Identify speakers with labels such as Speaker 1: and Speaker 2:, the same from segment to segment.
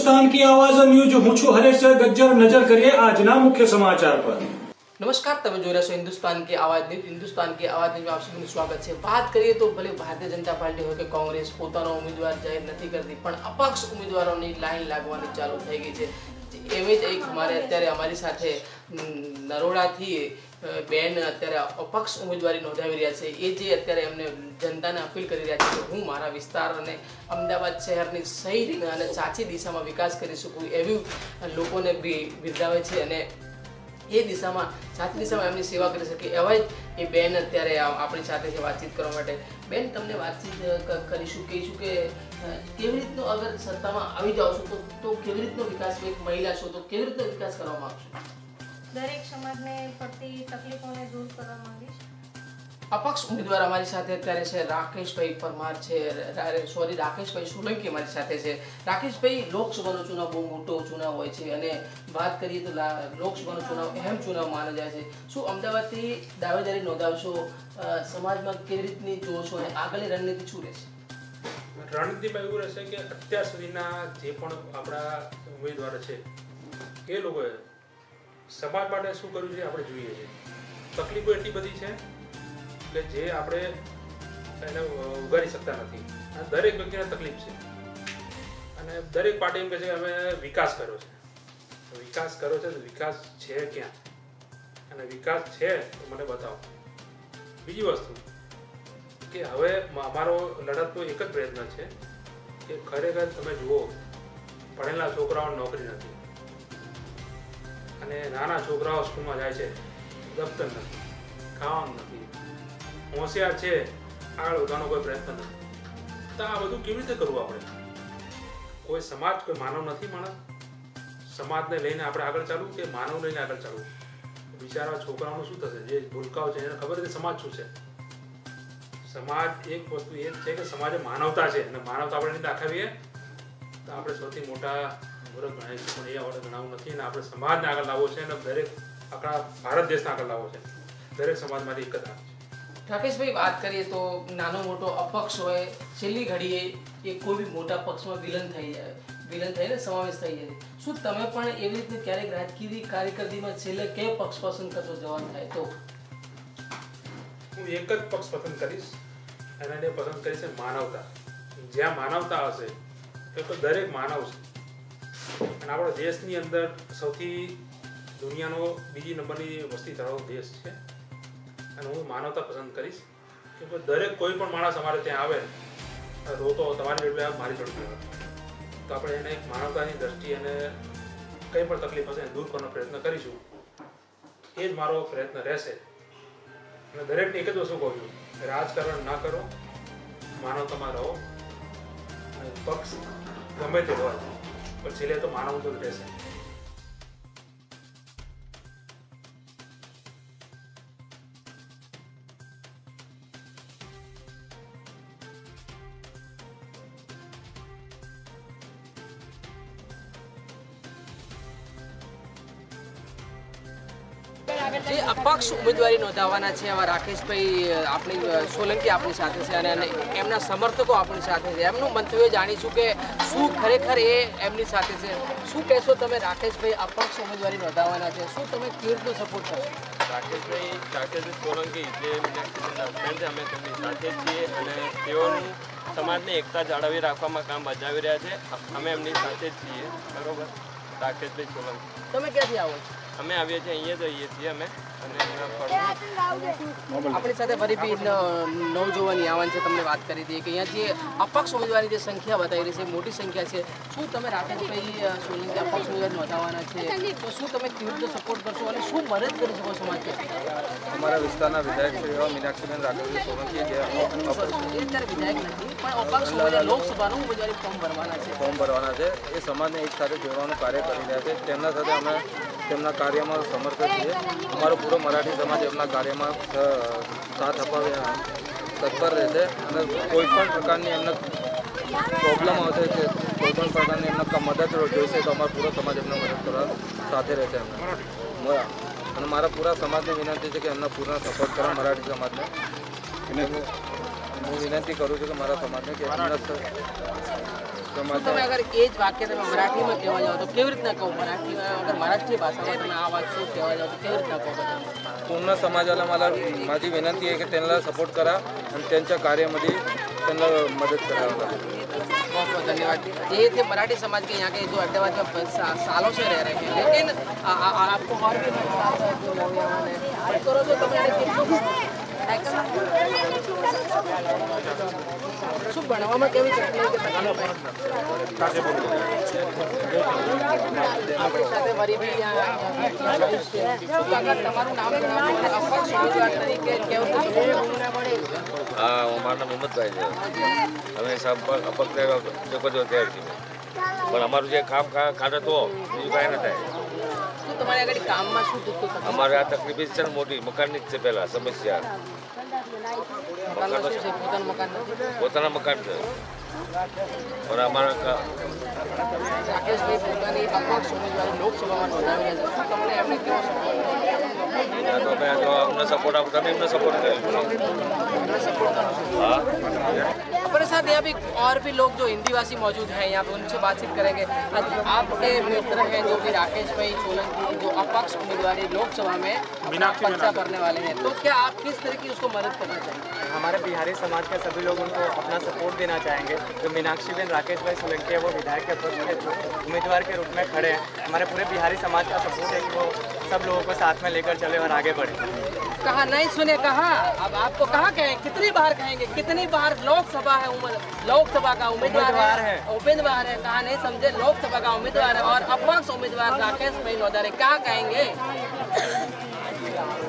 Speaker 1: હિન્દુસ્તાન કી આવાજ ન્યૂઝ હું છું હરેશ ગજ્જર નજર કરીએ આજના મુખ્ય સમાચાર પર
Speaker 2: નમસ્કાર તમે જોઈ રહ્યા છો હિન્દુસ્તાન કે આવાજ ન્યૂઝ હિન્દુસ્તાન કે આવાજ ન્યૂઝ આપ સૌનું સ્વાગત છે વાત કરીએ તો ભલે ભારતીય જનતા પાર્ટી હોય કે કોંગ્રેસ પોતાનો ઉમેદવાર જાહેર નથી કરતી પણ અપક્ષ ઉમેદવારોની લાઈન લાગવાની ચાલુ થઈ ગઈ છે એવી જ એક અમારે અત્યારે અમારી સાથે નરોડાથી બેન અત્યારે અપક્ષ ઉમેદવારી નોંધાવી રહ્યા છે. એ જે અત્યારે એમને જનતાને અપીલ કરી રહ્યા છે કે હું મારા વિસ્તાર અને અમદાવાદ શહેરની સહી અને સાચી દિશામાં વિકાસ કરી શકું એવી લોકોને બિરદાવે છે અને એ દિશામાં, સાચી દિશામાં એમની સેવા કરી શકે એવા જ એ બેન અત્યારે આપણી સાથે છે વાતચીત કરવા માટે. બેન, તમને વાતચીત કરીશું, કહીશું કે કેવી રીતનો અગર સત્તામાં આવી જાઓ છો, તો કેવી રીતનો વિકાસ, એક મહિલા છો, તો કેવી રીતનો વિકાસ કરવા માંગશો
Speaker 3: દરેક સમાજને પડતી તકલીફોને દૂર કરવા માંગીશ.
Speaker 2: અપક્ષ ઉમેદવાર અમારી સાથે અત્યારે છે. રાકેશભાઈ પરમાર છે. સોરી રાકેશભાઈ સોલંકી અમારી સાથે છે. રાકેશભાઈ લોકસભાનો ચુનાવ બહુ મોટો ચુનાવ હોય છે અને વાત કરીએ તો લોકસભાનો ચુનાવ અહેમ ચુનાવ માનો જાય છે. શું અમદાવાદથી દાવેદારી નોંધાવશો? અ, સમાજમાં કેવી રીતની જોશો અને આગળની રણનીતિ શું રહેશે?
Speaker 4: રણનીતિમાં એવું રહેશે કે અત્યાર સુધીના જે પણ આપણા ઉમેદવારો છે એ લોકોએ સમાજ માટે શું કર્યું છે આપણે જોઈએ છે. તકલીફો એટલી બધી છે કે જે આપણે એને ઉગારી શકતા નથી. આ દરેક વ્યક્તિને તકલીફ છે. અને દરેક પાર્ટી એમ કહે છે અમે વિકાસ કર્યો છે. વિકાસ કર્યો છે તો વિકાસ છે ક્યાં? અને વિકાસ છે તો મને બતાવો. બીજી વસ્તુ કે હવે અમારો લડતનો એક જ પ્રયત્ન છે કે ખરેખર તમે જુઓ, ભણેલા છોકરાઓ નોકરી નથી. અને નાના છોકરાઓ સ્કૂલમાં જાય છે. દફતર નથી. ખાવાનું નથી. હોશિયાર છે. આગળ વધવાનો કોઈ પ્રયત્ન નથી. તો આ બધું કેવી રીતે કરવું આપણે? કોઈ સમાજ, કોઈ માનવ નથી માણસ? સમાજને લઈને આપણે આગળ ચાલવું કે માનવ લઈને આગળ ચાલવું? બિચારા છોકરાઓનું શું થશે? જે ભૂલકાઓ છે, એને ખબર છે સમાજ શું છે? સમાજ એક વસ્તુ એ છે કે સમાજે માનવતા છે. અને માનવતા આપણે દાખવીએ, તો આપણે સૌથી મોટા મૂર્ખ છે પણ એ આપણે ગણાવું નથી અને આપણે સમાજને આગળ લાવવો છે અને દરેક આપણા ભારત દેશને આગળ લાવવો છે. દરેક સમાજમાંથી એક જ
Speaker 2: રાકેશભાઈ વાત કરીએ તો નાનો મોટો અપક્ષ હોય છેલ્લી ઘડીએ એ કોઈ બી મોટા પક્ષમાં વિલન થઈ જાય વિલન થઈને સમાવેશ થઈ જાય. શું તમે પણ એવી રીતે ક્યારેક રાજકીય કારકિર્દીમાં છેલ્લે કે પક્ષ પસંદ કરતો જવાન થાય તો?
Speaker 4: હું એક જ પક્ષ પસંદ કરીશ અને એને પસંદ કરીશ માનવતા. જ્યાં માનવતા હશે તો દરેક માનવ છે. અને આપણા દેશની અંદર સૌથી દુનિયાનો બીજી નંબરની વસ્તી ધરાવતો દેશ છે. અને હું માનવતા પસંદ કરીશ કે દરેક કોઈ પણ માણસ અમારે ત્યાં આવે રોતો તમારી જોડે આવે, મારી જોડે તો આપણે એને એક માનવતાની દ્રષ્ટિ અને કંઈ પણ તકલીફ હશે દૂર કરવાનો પ્રયત્ન કરીશું. એ જ મારો પ્રયત્ન રહેશે. અને દરેકને એક જ વસ્તુ કહું છું રાજકારણ ના કરો માનવતામાં રહો અને પક્ષ ગમે તે હોય. પણ છેલ્લે તો માનવ તો રહેશે.
Speaker 2: અપક્ષ ઉમેદવારી નોંધાવવાના છે એવા રાકેશભાઈ આપણી સોલંકી આપણી સાથે છે અને એમના સમર્થકો આપણી સાથે છે. એમનું મંતવ્ય જાણીશું કે શું ખરેખર એ એમની સાથે છે? શું કહેશો તમે રાકેશભાઈ? અપક્ષ ઉમેદવારી નોંધાવવાના છે. શું તમે કેવી રીતનો સપોર્ટ કરશો?
Speaker 5: રાકેશભાઈ રાકેશભાઈ સોલંકી જે ફ્રેન્ડ છે અમે તેમની સાથે છીએ અને તેઓનું સમાજને એકતા જાળવી રાખવામાં કામ બજાવી રહ્યા છે. અમે એમની સાથે જ છીએ. બરોબર? રાકેશભાઈ સોલંકી.
Speaker 2: તમે ક્યાંથી આવો છો?
Speaker 5: અમે આવીએ છીએ અહીંયા જઈએ છીએ અમે. અને
Speaker 2: આપણી સાથે ફરી બી નવજુવાની યાવન છે તમને વાત કરી દઈએ કે અહીંયા જે અપક્ષ ઉમેદવારની જે સંખ્યા બતાવી રહી છે મોટી સંખ્યા છે શું તમે રાકેશભાઈ સોલંકી અપક્ષ ઉમેદવાર નોંધાવવાના છે? તો શું તમે કેવી રીતે સપોર્ટ કરશો અને શું મદદ કરી શકો સમાજ
Speaker 6: અમારા વિસ્તારના વિધાયક શ્રી એવા મીનાક્ષીબેન રાકેશભાઈ સોલંકી જે
Speaker 2: અત્યારે વિધાયક નથી પણ અપક્ષ ઉમેદવાર લોકસભાનું ઉમેદવારી ફોર્મ ભરવાના છે.
Speaker 6: ફોર્મ ભરવાના છે. એ સમાજને એક સાથે જોડવાનું કાર્ય કરી રહ્યા છે. તેમના સાથે અમે તેમના કાર્યમાં સમર્થ છીએ અમારો પૂરો મરાઠી સમાજ એમના કાર્યમાં સાથ અપાવ્યા તત્પર રહેશે અને કોઈપણ પ્રકારની એમને પ્રોબ્લેમ આવશે કે કોઈપણ પ્રકારની એમને મદદ જોઈશે તો અમારો પૂરો સમાજ એમને મદદ કરવા સાથે રહેશે એમને. અને મારા પૂરા સમાજની વિનંતી છે કે એમને પૂર્ણ સપોર્ટ કરે મરાઠી સમાજને. હું વિનંતી કરું છું કે મારા સમાજને કે એમના
Speaker 2: તમે અગર એ જ વાક્ય તમે મરાઠીમાં કહેવા જાઓ તો કેવી રીતના કહો મરાઠીમાં અગર મહારાષ્ટ્રીય ભાષામાં તમે આ વાત શું કહેવા જાઓ તો કેવી રીતના કહો બધા
Speaker 6: पूर्ण समाजाला मला माझी विनंती आहे की त्यांना सपोर्ट करा आणि त्यांच्या कार्यामध्ये त्यांना मदत करावं
Speaker 2: बहुत बहुत धन्यवाद ये थे मराठी समाज के यहाँ के जो अड्डाबाद में सा- सालों से रह रहे हैं लेकिन आ, आ, आ, आपको और भी विश्वास है जो नौजवान है बात करो तो તમે એને કેટલું શું ભણવામાં કેવી
Speaker 7: હા હું મારું છે અમે સંપર્ક અપક્ષ જોકો જો તૈયાર છીએ પણ અમારું જે કામ કાઢત બીજું કાંઈ ન થાય અમારે આ તકલીફ છે મોટી, મકાનની જ છે પહેલાં સમસ્યા. Bukan makan. bukan
Speaker 2: makan. Orang mana kak akhirnya bukan ini pak semua jual dok semua botani.
Speaker 7: Apa? Ya tu, saya support apa botani, nak support ke? Nak? Ah.
Speaker 2: Apa साथ यहाँ भी और भी लोग जो हिंदी भाषी मौजूद हैं यहाँ पे उनसे बातचीत करेंगे। आज आपके मित्र हैं जो कि राकेश भाई सोलंकी जो अपक्ष उम्मीदवारी लोकसभा में पर्चा भरने वाले हैं। तो क्या आप किस तरह की उसको मदद करना चाहिए
Speaker 8: हमारे बिहारी समाज के सभी लोग उनको अपना सपोर्ट देना चाहेंगे। जो मीनाक्षी बेन राकेश भाई सोलंकी है वो विधायक के पक्ष के उम्मीदवार के रूप में खड़े हैं। हमारे पूरे बिहारी समाज का सपोर्ट है कि वो सब लोगों को साथ में लेकर चले और आगे बढ़े।
Speaker 2: कहा नहीं सुने कहा? अब आपको कहा कहें? कितनी बार कहेंगे? कितनी बार लोकसभा है उम्र लोकसभा का उम्मीदवार है। उम्मीदवार है। कहा नहीं समझे? लोकसभा का उम्मीदवार है और अपक्ष उम्मीदवार राकेश भाई नौदारे क्या कहेंगे?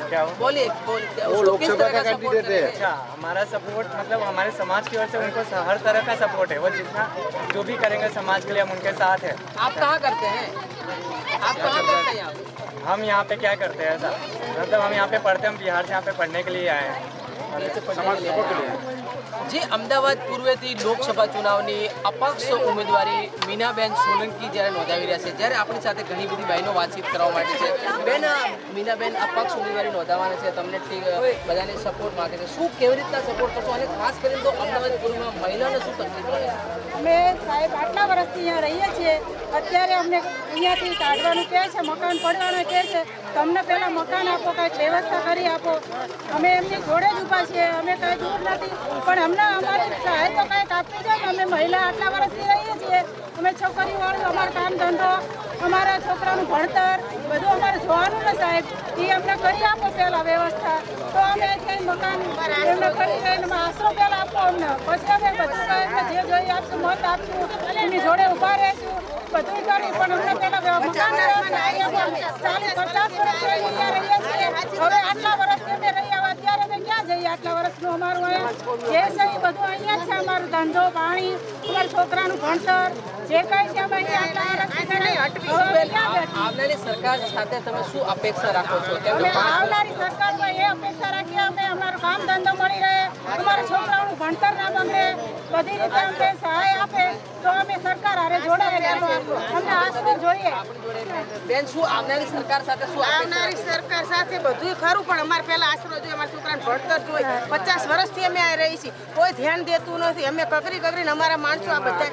Speaker 8: क्या हो
Speaker 2: बोलिए बोल उसको किस का कैंडिडेट है।
Speaker 8: अच्छा हमारा सपोर्ट मतलब हमारे समाज की ओर से उनको हर तरह का सपोर्ट है। वो जितना जो भी करेंगे समाज के लिए हम उनके साथ है।
Speaker 2: आप कहाँ करते हैं? आप कहाँ करते हैं
Speaker 8: हम यहाँ पे क्या करते हैं सर मतलब हम यहाँ पे पढ़ते हैं हम बिहार से यहाँ पे पढ़ने के लिए आए हैं।
Speaker 2: જે અમદાવાદ પૂર્વેથી લોકસભા ચુનાવની અપક્ષ ઉમેદવારી મીનાબેન સોલંકી જ્યારે નોંધાવી રહ્યા છે જ્યારે આપણી સાથે ઘણી બધી બહેનો વાતચીત કરવા માટે છે. બેન મીનાબેન અપક્ષ ઉમેદવારી નોંધાવાના છે, તમને ઠીક બધાને સપોર્ટ માંગે છે. શું કેવી રીતના સપોર્ટ કરશો? અને ખાસ કરીને તો અમદાવાદ પૂર્વમાં મહિલાને શું તકલીફ
Speaker 9: અમે સાહેબ આટલા વર્ષથી અહીંયા રહીએ છીએ. અત્યારે અમને અહીંયાથી કાઢવાનું કહે છે, મકાન પડવાનું કહે છે. તમને પહેલાં મકાન આપો, કાંઈ વ્યવસ્થા કરી આપો. અમે એમની જોડે જ ઊભા છીએ, અમે કાંઈ દૂર નથી. પણ અમને અમારી સહાય તો કાંઈક આપવી જોઈએ અમે મહિલા આટલા વર્ષથી રહીએ છીએ. અમે છોકરીઓવાળું અમારો કામ ધંધો, અમારા છોકરાનું ભણતર, બધું અમારે જોવાનું ને સાહેબ. એ અમને કરી આપો પહેલાં વ્યવસ્થા. તો અમે ક્યાંય મકાન એમને કરી દઈને આશરો પહેલાં આપો અમને. પછી અમે બધું કાંઈ જે જોઈએ આપશું, મત આપશું એની જોડે ઊભા રહેશું બધું કર્યું. પણ અમને પહેલાં મકાન. ચાલીસ પચાસ છીએ. હવે આટલા વર્ષ અમે રહી આવ્યા અત્યારે જઈએ આટલા વર્ષનું અમારું અહીંયા જે છે એ બધું અહીંયા છે અમારો ધંધો પાણી અમારા છોકરાનું ભણતર જે કાંઈ છે અમે અહીંયા આટલા અમે
Speaker 2: આવનારી સરકાર સાથે તમે શું અપેક્ષા રાખો છો?
Speaker 9: અમે આવનારી સરકારમાં એ અપેક્ષા રાખીએ અમે અમારો કામ ધંધો મળી રહે અમારા છોકરાઓનું ભણતર ના બગડે બધી રીતે અમને સહાય આપે. તો અમે સરકાર હારે જોડાયેલા અમને આશરો જોઈએ.
Speaker 2: બેન શું આવનારી સરકાર સાથે શું
Speaker 10: આવનારી સરકાર સાથે બધું ખરું પણ અમારે પહેલા આશરો જોઈએ અમારા છોકરાને ભણતર જોઈએ. પચાસ વર્ષથી અમે આ રહી છીએ. કોઈ ધ્યાન દેતું નથી. અમે કકરી કકરીને અમારા માણસો આ બધા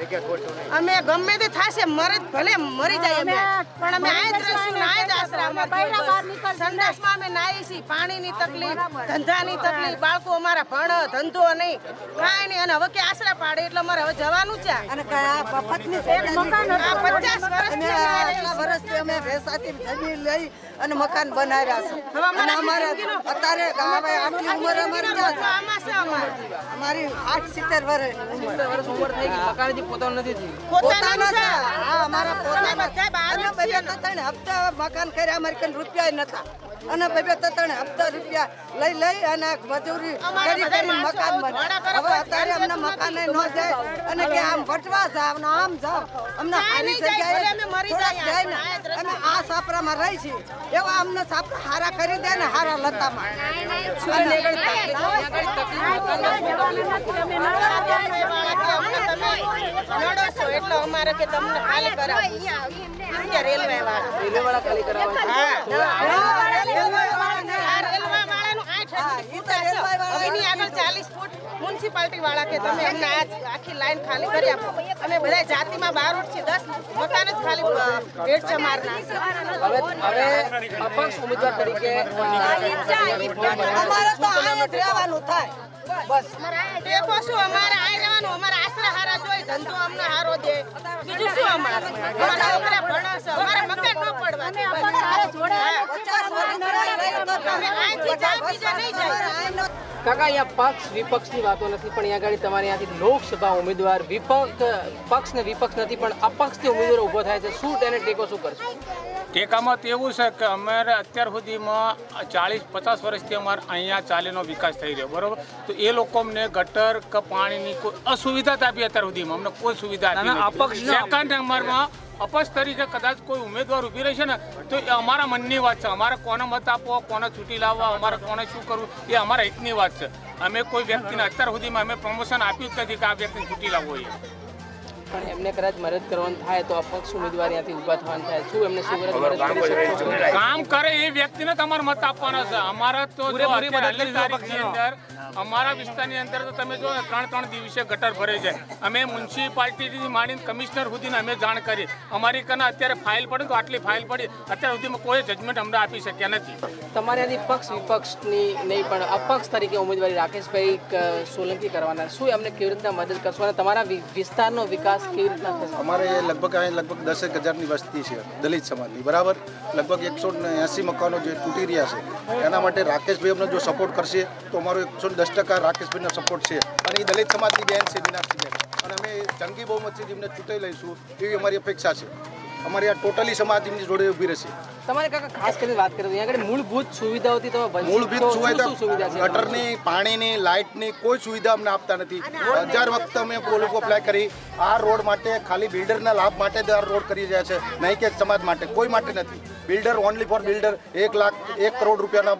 Speaker 10: અમે ગમે તે થશે મરે ભલે મરી જાય અમે પણ અમે આ જ રહીશું આ જ આશરા અમારા અમે નાહી. છીએ. પાણીની તકલીફ ધંધાની તકલીફ બાળકો અમારા ભણ ધંધો નહીં. કાંઈ નહીં. અને હવે કે આશરા પાડે એટલે અમારે હવે જવાનું છે. આ પચાસ વર્ષથી અમે આ રહી છીએ.
Speaker 9: વર્ષથી અમે ભેસાથી જમીન લઈ અને મકાન બનાવ્યા છે.
Speaker 10: હવે અમારે
Speaker 9: અત્યારે હવે આટલી ઉંમર અમારી ક્યાં છે?
Speaker 10: આમાં છે અમારે.
Speaker 9: અમારી આઠ સિત્તેર વર્ષ
Speaker 2: ઉંમર થઈ ગઈ. મકાન પોતાનું નથી થયું.
Speaker 10: પોતાનું છે.
Speaker 9: હા અમારા
Speaker 10: તમે બધા બહાર જ
Speaker 9: અને
Speaker 10: છીએ
Speaker 9: બબે ત્રણ હપ્તા મકાન કર્યા. અમારે કઈ રૂપિયા નતા અને બે ત્રણ હપ્તા રૂપિયા લઈ લઈ અને મજૂરી કરી મકાન બને હવે અત્યારે અમને મકાન ન જાય અને કે આમ વટવા જાવ ને આમ જાવ. અમને હારી જગ્યાએ
Speaker 10: અમે મરી
Speaker 9: થોડાક
Speaker 10: જાય,
Speaker 9: જાય ને
Speaker 10: આ
Speaker 9: અમે આ સાપરામાં રહી છીએ. એવા અમને સાપરા હારા કરી દે ને હારા લતામાં.
Speaker 10: છો એટલે અમારે કે તમને ખાલી કરાવી. રેલવે વાળા
Speaker 2: રેલવે વાળા ખાલી કરાવવા છે.
Speaker 10: મ્યુનિસિપાલિટી વાળા કે તમે અમને આ આખી લાઈન ખાલી કરી આપો. અમે બધા જાતિમાં બહાર ઉઠીએ દસ મકાન જ ખાલી ભેટ છે મારના.
Speaker 2: હવે હવે અપક્ષ ઉમેદવાર તરીકે
Speaker 10: અમારે તો આ જ રહેવાનું થાય. બસ. ટેકો શું અમારે આ રહેવાનું? અમારે આશરા હારા જોઈ ધંધો અમને હારો દે. બીજું શું અમારે? અમારા છોકરા ભણશે અમારે મકાન ન પડવા અમે અહીંથી જાય બીજે નહીં જાય
Speaker 2: કાકા, અહીંયા પક્ષ વિપક્ષની વાતો નથી, પણ અહીંયા આગળ તમારે અહીંયાથી લોકસભા ઉમેદવાર વિપક્ષ પક્ષ ને વિપક્ષ નથી, પણ અપક્ષથી ઉમેદવાર ઊભો થાય છે. શું તેને ટેકો શું કરશે?
Speaker 11: ટેકામાં તો એવું છે કે અમારે અત્યાર સુધીમાં ચાલીસ પચાસ વર્ષથી અમારે અહીંયા ચાલીનો વિકાસ થઈ રહ્યો બરોબર? તો એ લોકો અમને ગટર કે પાણીની કોઈ અસુવિધા જ આપી અત્યાર સુધીમાં અમને કોઈ સુવિધા. સેકન્ડ નંબરમાં અપક્ષ. તરીકે કદાચ કોઈ ઉમેદવાર ઊભી રહેશે ને તો એ અમારા મનની વાત છે. અમારે કોને મત આપવો કોને છૂટી લાવવા અમારે કોને શું કરવું એ અમારા હિતની વાત છે. અમે કોઈ વ્યક્તિને અત્યાર સુધીમાં અમે પ્રમોશન આપ્યું જ નથી કે આ વ્યક્તિને છૂટી લાવવો એ.
Speaker 2: પણ એમને કદાચ મદદ કરવાનું થાય તો અપક્ષ ઉમેદવાર ત્યાંથી ઊભા થવાનું થાય. શું એમને શું મદદ
Speaker 11: કામ કરે એ વ્યક્તિને તમારે મત આપવાનો છે. અમારા તો અંદર અમારા વિસ્તારની અંદર તો તમે જો ને ત્રણ ત્રણ દિવસે ગટર ભરે છે. અમે મ્યુનિસિપાલિટીથી માંડીને કમિશનર સુધીને અમે જાણ કરી. અમારી કને અત્યારે ફાઇલ પડે તો આટલી ફાઇલ પડી. અત્યાર સુધીમાં કોઈ જજમેન્ટ અમને આપી શક્યા નથી.
Speaker 2: તમારે આથી પક્ષ વિપક્ષની નહીં પણ અપક્ષ તરીકે ઉમેદવારી રાકેશભાઈ સોલંકી કરવાના. શું એમને કેવી રીતના મદદ કરશો? અને તમારા વિસ્તારનો વિકાસ કેવી રીતના થશે
Speaker 12: અમારે લગભગ અહીં લગભગ દસેક હજારની વસ્તી છે, દલિત સમાજની. બરાબર? લગભગ એકસો એંસી મકાનો જે તૂટી રહ્યા છે. એના માટે રાકેશભાઈ અમને જો સપોર્ટ કરશે, તો અમારો એકસો દસ ટકા રાકેશભાઈનો સપોર્ટ છે. અને એ દલિત સમાજની બેન છે મીનાક્ષીબેન અને અમે જંગી બહુમતીથી એમને ચૂંટાઈ લઈશું, એવી અમારી અપેક્ષા છે. અમારી આ ટોટલી સમાજ એમની જોડે ઊભી રહેશે.
Speaker 2: તમારે કાકા ખાસ કરીને વાત કરી અહીંયા આગળ મૂળભૂત સુવિધાઓથી તમે
Speaker 12: મૂળભૂત સુવિધા
Speaker 2: શું સુવિધા છે?
Speaker 12: ગટરની પાણીની લાઇટની કોઈ સુવિધા અમને આપતા નથી. હજાર વખત અમે લોકો એપ્લાય કરી. આ રોડ માટે ખાલી બિલ્ડરના લાભ માટે જ આ રોડ કરી રહ્યા છે. નહીં કે સમાજ માટે કોઈ માટે નથી. બિલ્ડર ઓનલી ફોર બિલ્ડર એક લાખ એક કરોડ રૂપિયાના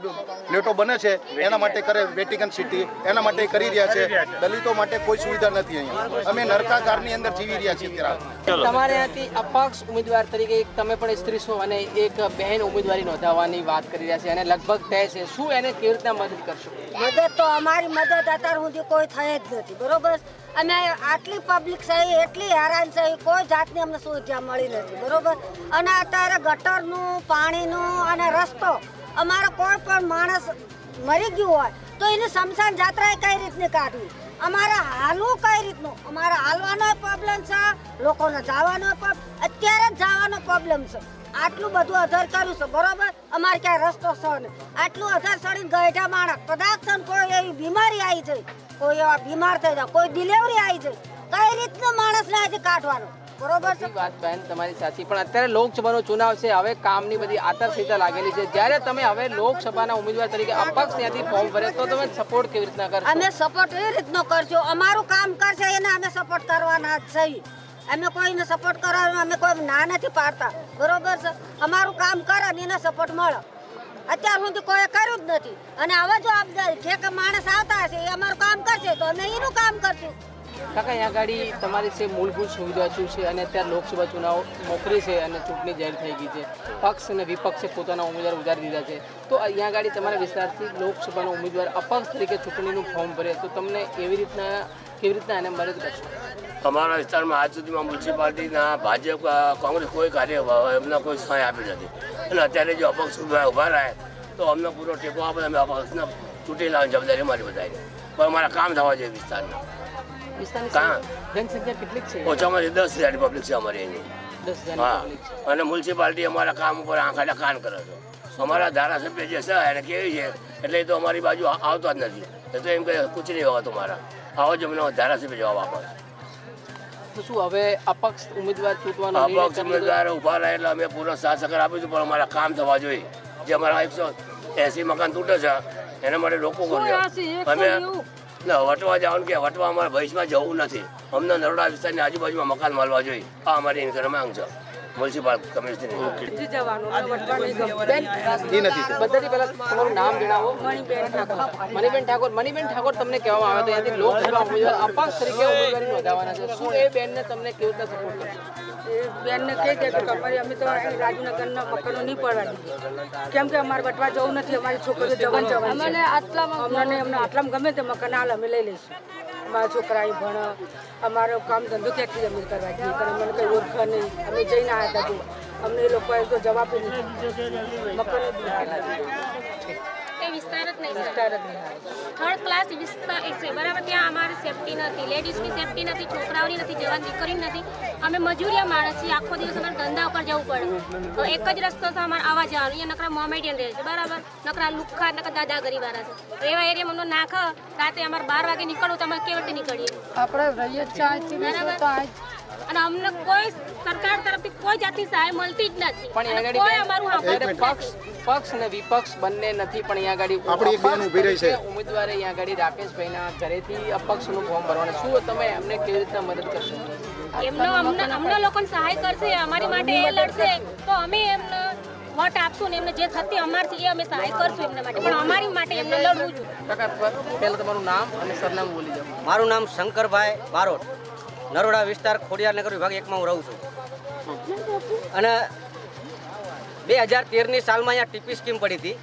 Speaker 12: પ્લેટો બને છે. એના માટે કરે વેટિકન સિટી એના માટે કરી રહ્યા છે. દલિતો માટે કોઈ સુવિધા નથી અહીંયા. અમે નરકાગારની અંદર જીવી રહ્યા છીએ અત્યારે.
Speaker 2: તમારે ત્યાંથી અપક્ષ ઉમેદવાર તરીકે એક તમે પણ સ્ત્રી છો અને એક બહેન ઉમેદવારી નોંધાવવાની વાત કરી રહ્યા છે અને લગભગ તય છે, શું એને કેવી રીતના મદદ કરશો?
Speaker 13: મદદ તો અમારી મદદ અત્યાર સુધી કોઈ થઈ જ નથી, બરોબર? અમે આટલી પબ્લિક છે એટલી હેરાન છે કોઈ જાતની અમને સુવિધા મળી નથી, બરોબર? અને અત્યારે ગટરનું, પાણીનું અને રસ્તો, અમારો કોઈ પણ માણસ મરી ગયું હોય, તો એની સમસાન જાત્રા કઈ રીતની કાઢવી અમારે હાલવું કઈ રીતનું? અમારા હાલવાનો પ્રોબ્લેમ છે, લોકોને જવાનો અત્યારે જ જવાનો પ્રોબ્લેમ છે. આટલું બધું અધર કર્યું છે, બરોબર? અમારે ક્યાંય રસ્તો છે ને આટલું અધર ચડીને ગઈઢા માણસ કદાચ કોઈ એવી બીમારી આવી જાય. કોઈ એવા બીમાર થઈ જાય, કોઈ ડિલિવરી આવી જાય. કઈ રીતનું માણસને આજે કાઢવાનો? બરોબર છે.
Speaker 2: વાત બેન તમારી સાચી. પણ અત્યારે લોકસભાનો ચુનાવ છે હવે કામની બધી આચારસંહિતા લાગેલી છે. જ્યારે તમે હવે લોકસભાના ઉમેદવાર તરીકે અપક્ષ ત્યાંથી ફોર્મ ભરે તો તમે સપોર્ટ કેવી રીતના કરશો?
Speaker 13: અમે સપોર્ટ એવી રીતનો કરશો અમારું કામ કરશે એને અમે સપોર્ટ કરવાના જ છીએ. અમે કોઈને સપોર્ટ કરવાનો અમે કોઈ ના નથી પાડતા. બરોબર છે? અમારું કામ કરે ને એને સપોર્ટ મળે. અત્યાર સુધી કોઈ કર્યું જ નથી. અને હવે જો જવાબદારી જે કે માણસ આવતા હશે એ અમારું કામ કરશે તો અમે એનું કામ કરશું.
Speaker 2: કાકા, અહીંયા ગાડી તમારી છે, મૂળભૂત સુવિધા શું છે? અને અત્યારે લોકસભા ચુનાવ મોકરી છે અને ચૂંટણી જાહેર થઈ ગઈ છે. પક્ષ અને વિપક્ષે પોતાના ઉમેદવાર ઉતારી દીધા છે. તો અહીંયા ગાડી તમારા વિસ્તારથી લોકસભાના ઉમેદવાર અપક્ષ તરીકે ચૂંટણીનું ફોર્મ ભરે. તો તમને એવી રીતના, કેવી રીતના એને મદદ કરશો?
Speaker 14: અમારા વિસ્તારમાં આજ સુધીમાં મ્યુનિસિપાલિટીના ભાજપ કોંગ્રેસ કોઈ કાર્ય એમના કોઈ સહાય આપી નથી. અને અત્યારે જો અપક્ષ ઊભા રહે તો અમને પૂરો ટેકો આપે અમે અપક્ષને ચૂંટી લાવવાની જવાબદારી અમારી બધાની. પણ અમારા કામ થવા જોઈએ વિસ્તારની. કાં?
Speaker 2: જનસંખ્યા કેટલીક છે?
Speaker 14: ઓછામાં ઓછી દસ હજારની પબ્લિક છે અમારી એની. હા. અને મ્યુનિસિપાલિટી અમારા કામ ઉપર આંખાડા કાન કરે છે. અમારા ધારાસભ્ય જે છે એને કેવી છે? એટલે એ તો અમારી બાજુ આવતા જ નથી. એ તો એમ કહે કુછ નહીં હોવા તમારા આવો જ અમને ધારાસભ્ય જવાબ આપો.
Speaker 2: તો શું હવે અપક્ષ ઉમેદવાર ચૂંટવાનો
Speaker 14: અપક્ષ ઉમેદવાર ઊભા રહે એટલે અમે પૂરો સાથ સહકાર આપીશું પણ અમારા કામ થવા જોઈએ. જે અમારા એકસો એસી મકાન તૂટે છે એના માટે લોકો અમે ના વટવા જવાનું કે વટવા અમારે ભવિષ્યમાં જવું નથી. અમને નરોડા વિસ્તારની આજુબાજુમાં મકાન મળવા જોઈએ. આ અમારી એની માંગ છે. મ્યુનિસિપલ કમિશનરની.
Speaker 2: નથી બધાથી પહેલા તમારું નામ જણાવો. મણિબેન ઠાકોર. મણિબેન ઠાકોર. તમને કહેવામાં આવે તો ત્યાંથી લોકસભા ઉમેદવાર અપક્ષ તરીકે ઉમેદવારી નોંધાવાના છે. શું એ બેનને તમને કેવી રીતે સપોર્ટ કરશે?
Speaker 15: બેનને કહી દે કે અમારી અમે તો રાજનગરના મકાનો નહીં પડવા. દીધી કેમ કે અમારે વટવા જવું નથી અમારી છોકરીઓ જવાન જવાનું અમને આટલામાં અમને અમને આટલામાં ગમે તે મકાન હાલ અમે લઈ લઈશું. અમારા છોકરા એ ભણ અમારો કામ ધંધો ક્યાંકથી અમે કરવા જઈએ? પણ અમને કંઈ ઓળખ નહીં. અમે જઈને આવ્યા હતા અમને એ લોકોએ તો જવાબ નથી મકાન
Speaker 16: વિસ્તાર જ નહીં
Speaker 15: વિસ્તાર જ નહીં
Speaker 16: થર્ડ ક્લાસ વિસ્તાર છે. બરાબર ત્યાં અમારે સેફટી નથી. લેડીઝની સેફટી નથી છોકરાઓની નથી જવાન દીકરીની નથી. અમે મજૂરિયા માણસ છીએ. આખો દિવસ અમારે ધંધા ઉપર જવું પડે. તો એક જ રસ્તો તો અમારે આવવા જવાનું. અહીંયા નકરા મોમેડિયન રહે છે. બરાબર? નકરા લુખ્ખા નકરા દાદાગરી વાળા છે. એવા એરિયામાં અમને નાખ. રાતે અમારે બાર વાગે નીકળવું તો અમે કેવી રીતે નીકળીએ?
Speaker 9: આપણે રહીએ છીએ
Speaker 16: બરાબર. અને અમને કોઈ સરકાર તરફથી કોઈ જાતની સહાય મળતી જ નથી.
Speaker 2: પણ અહીંયા
Speaker 16: કોઈ અમારું
Speaker 2: આગળ પક્ષ પક્ષ ને વિપક્ષ બંને નથી પણ અહીંયા આગળ
Speaker 12: આપણી એક બેન
Speaker 2: અપક્ષ
Speaker 12: ઊભી રહી છે.
Speaker 2: ઉમેદવારે અહીંયા આગળ રાકેશભાઈના ઘરેથી અપક્ષનું ફોર્મ ભરવાનું શું તમે એમને કેવી રીતે મદદ કરશો
Speaker 16: એમનો અમને અમને લોકોને સહાય કરશે અમારી માટે એ લડશે. તો અમે એમને વોટ આપશું ને એમને જે થતી અમારથી એ અમે સહાય કરશું એમના માટે. પણ અમારી માટે એમને લડવું જોઈએ.
Speaker 2: કાકા પહેલા તમારું નામ અને સરનામું બોલી જાઓ.
Speaker 17: મારું નામ શંકરભાઈ બારોટ. નરોડા વિસ્તાર ખોડિયારનગર વિભાગ એકમાં હું રહું છું. અને બે હજાર તેરની સાલમાં અહીંયા ટીપી સ્કીમ પડી હતી.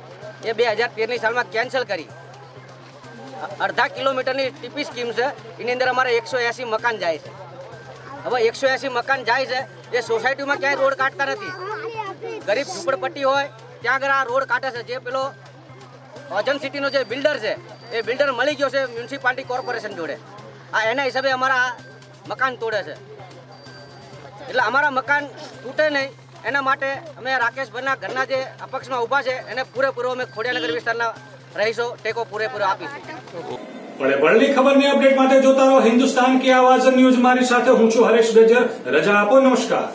Speaker 17: એ બે હજાર તેરની સાલમાં કેન્સલ કરી. અડધા કિલોમીટરની ટીપી સ્કીમ છે. એની અંદર અમારે એકસો એંસી મકાન જાય છે. હવે એકસો એંસી મકાન જાય છે, એ સોસાયટીમાં ક્યાંય રોડ કાઢતા નથી. ગરીબ ઝૂંપડપટ્ટી હોય, ત્યાં આગળ આ રોડ કાઢે છે. જે પેલો ઓજન સિટીનો જે બિલ્ડર છે, એ બિલ્ડર મળી ગયો છે મ્યુનિસિપાલિટી કોર્પોરેશન જોડે. આ એના હિસાબે અમારા મકાન તોડે છે. એટલે અમારા મકાન તૂટે નહીં. એના માટે અમે રાકેશભાઈના ઘરના જે અપક્ષમાં ઊભા છે એને પૂરેપૂરો અમે ખોડિયાનગર વિસ્તારના રહીશો ટેકો પૂરેપૂરો આપીશું.
Speaker 1: પણ વળલી ખબરની અપડેટ માટે જોતા રહો. હિન્દુસ્તાન કે આવાજ ન્યૂઝ મારી સાથે હું છું હરેશ ગજર. રજા આપો નમસ્કાર.